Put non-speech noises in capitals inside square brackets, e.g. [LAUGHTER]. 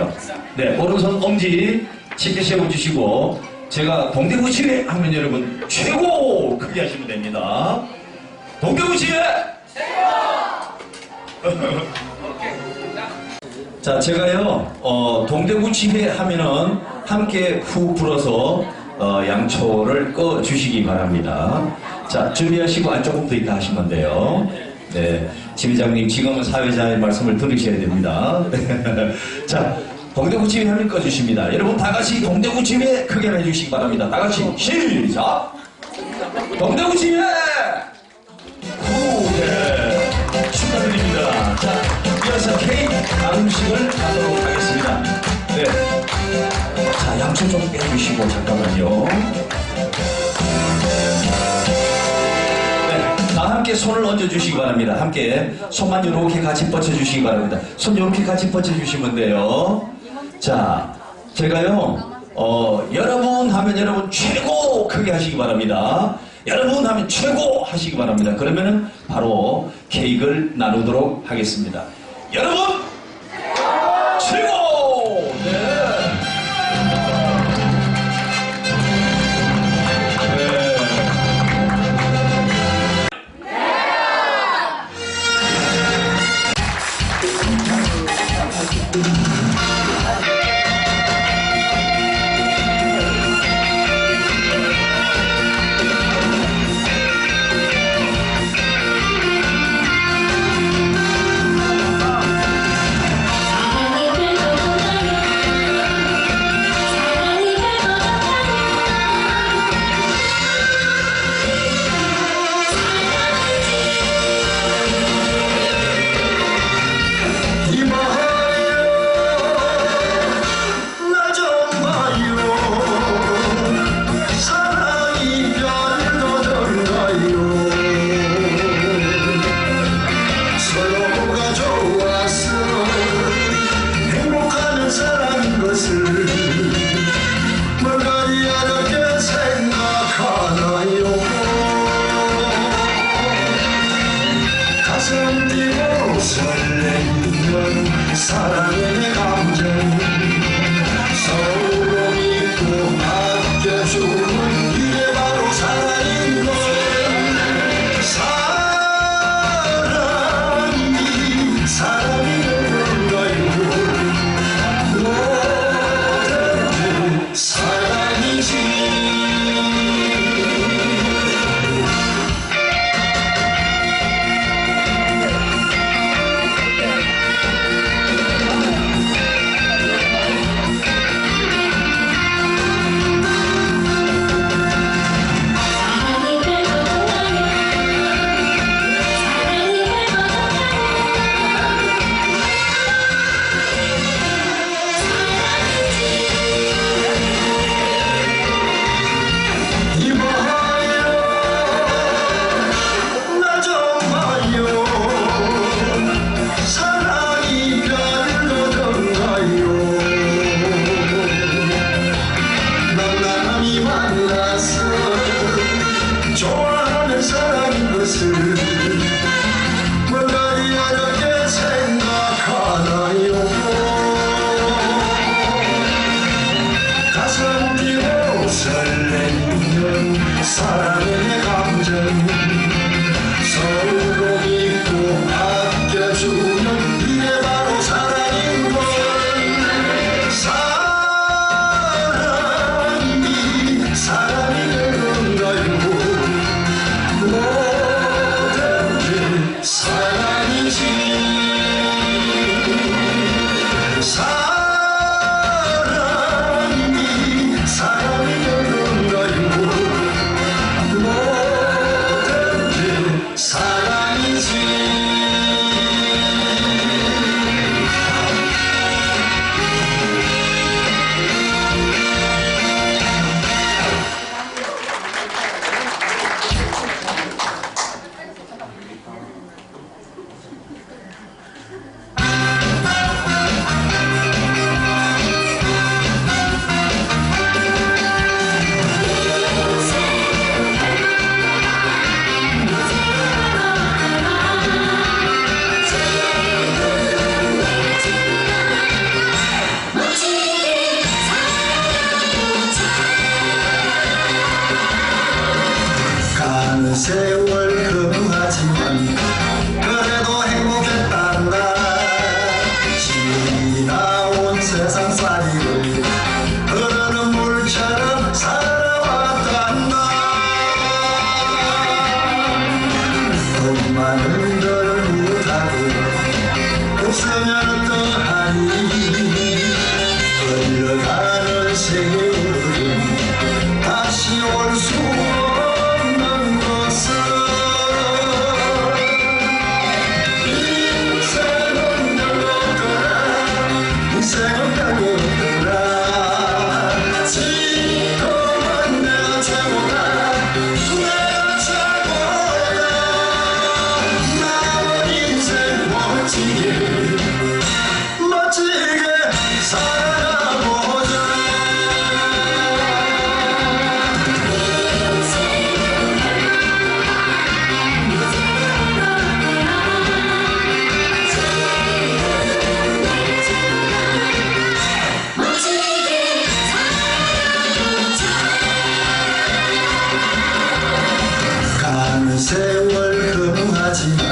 세워주시죠. 네, 오른손 엄지 치켜 세워주시고 제가 동대구치회 하면 여러분 최고 크게 하시면 됩니다. 동대구치회 [LAUGHS] 자, 제가요, 어, 동대구치회 하면은 함께 후 불어서 어, 양초를 꺼 주시기 바랍니다. 자, 준비하시고 안 조금 더 있다 하시면 돼요. 네. 지회장님, 지금은 사회자의 말씀을 들으셔야 됩니다. [LAUGHS] 자, 동대구치회 하면 꺼주십니다. 여러분 다 같이 동대구치회 크게 해주시기 바랍니다. 다 같이 시작! 동대구치회! 후, 네. 축하드립니다. 자, 이어서 케이크 음식을 하도록 하겠습니다. 네. 자, 양초 좀 빼주시고, 잠깐만요. 함께 손을 얹어주시기 바랍니다. 함께 손만 이렇게 같이 뻗쳐주시기 바랍니다. 손 이렇게 같이 뻗쳐주시면 돼요. 자, 제가요, 어, 여러분 하면 여러분 최고 크게 하시기 바랍니다. 여러분 하면 최고 하시기 바랍니다. 그러면은 바로 케이크를 나누도록 하겠습니다. 여러분! 사랑 사랑의 passará. 제 세월 금하지